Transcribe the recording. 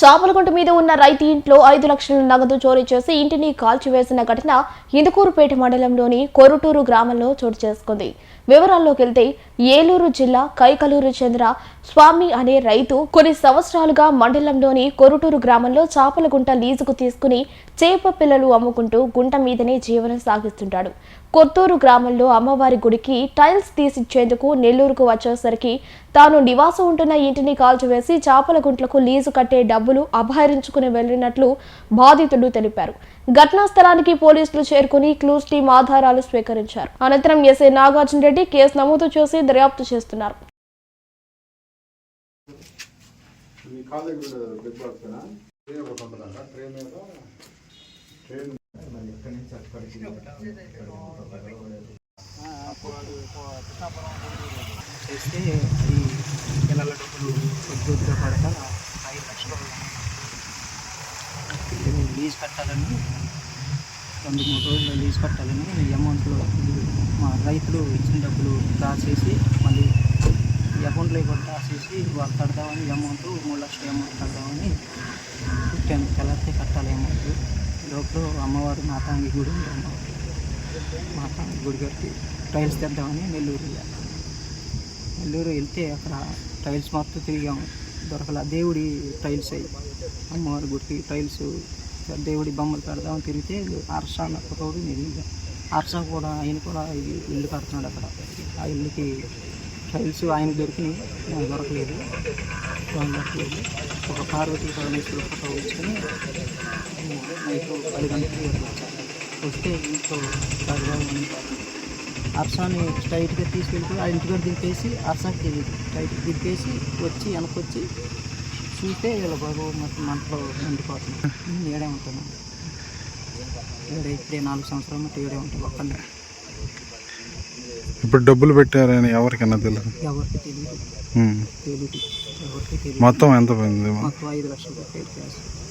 చాపలగుంట మీద ఉన్న రైతు ఇంట్లో ఐదు లక్షల నగదు చోరీ చేసి ఇంటిని కాల్చివేసిన ఘటన ఇందుకూరుపేట మండలంలోని కొరుటూరు గ్రామంలో చోటు చేసుకుంది. వివరాల్లోకి వెళ్తే ఏలూరు జిల్లా కైకలూరు చెందిన స్వామి అనే రైతు కొన్ని సంవత్సరాలుగా మండలంలోని కొరుటూరు గ్రామంలో చేపల గుంట లీజుకు తీసుకుని చేప పిల్లలు అమ్ముకుంటూ గుంట మీదనే జీవనం సాగిస్తుంటాడు. కొత్తూరు గ్రామంలో అమ్మవారి గుడికి టైల్స్ తీసిచ్చేందుకు నెల్లూరుకు వచ్చేసరికి తాను నివాసం ఉంటున్న ఇంటిని కాల్చివేసి చేపల గుంట్లకు లీజు కట్టే డబ్బులు అపహరించుకుని వెళ్ళినట్లు బాధితుడు తెలిపారు. ఘటనా స్థలానికి పోలీసులు చేరుకుని క్లూస్ టీం ఆధారాలు స్వీకరించారు. అనంతరం ఎస్ఐ నాగార్జున రెడ్డి కేసు నమోదు చేసి దర్యాప్తు చేస్తున్నారు చేస్తే ఈ పిల్లల డబ్బులు పడక ఐదు లక్షలు లీజ్ కట్టాలని రెండు మూడు రోజులు లీజ్ కట్టాలని మా రైతులు ఇచ్చిన డబ్బులు డ్రా చేసి మళ్ళీ ఈ అకౌంట్లో కూడా డ్రా చేసి వాళ్ళు కడదామని అమౌంట్ మూడు లక్షల అమౌంట్ కడదామని పుట్టాను కలర్తే కట్టాలి అమౌంట్ లోపల అమ్మవారు మాతాంగి గుడి ఉంది అమ్మవారు. మాతాంగి గుడి కట్టి టైల్స్ తెద్దామని నెల్లూరు వెళ్ళాను నెల్లూరు వెళ్తే అక్కడ టైల్స్ మొత్తం తిరిగాము. దొరకల దేవుడి టైల్స్ అయ్యి అమ్మవారి గుడికి టైల్స్ దేవుడి బొమ్మలు పెడదామని తిరిగితే అర్ష ఒక రోడ్డు నిలిగాం అర్ష కూడా ఆయన కూడా ఇల్లు కడుతున్నాడు అక్కడ. ఆ ఇల్లుకి టైల్స్ ఆయన దొరికినాయి. దొరకలేదు. నాకు దొరకలేదు. ఒక పార్వతి పరమేశ్వర ఫోటో వచ్చుకొని నైట్ పది గంటలకి వస్తే ఇంట్లో పదివేల ఉంటారు అర్సాని స్ట్రైట్గా తీసుకెళ్ళిపోయి ఆ ఇంటికి దింపేసి అర్సాకి తెలియదు స్ట్రైట్ దింపేసి వచ్చి వెనక్కి వచ్చి చూస్తే వీళ్ళ బాబు మొత్తం మంటలో ఉండిపోతున్నాం నేను ఏడే ఉంటాను ఇప్పుడే నాలుగు సంవత్సరాలు ఉంటాను ఒక్కనే ఇప్పుడు డబ్బులు పెట్టారని ఎవరికైనా ఎవరికి తెలియదు. తెలియదు ఎవరికి తెలియదు మొత్తం ఎంత పోయింది? మాకు ఐదు లక్షలు పెట్టారు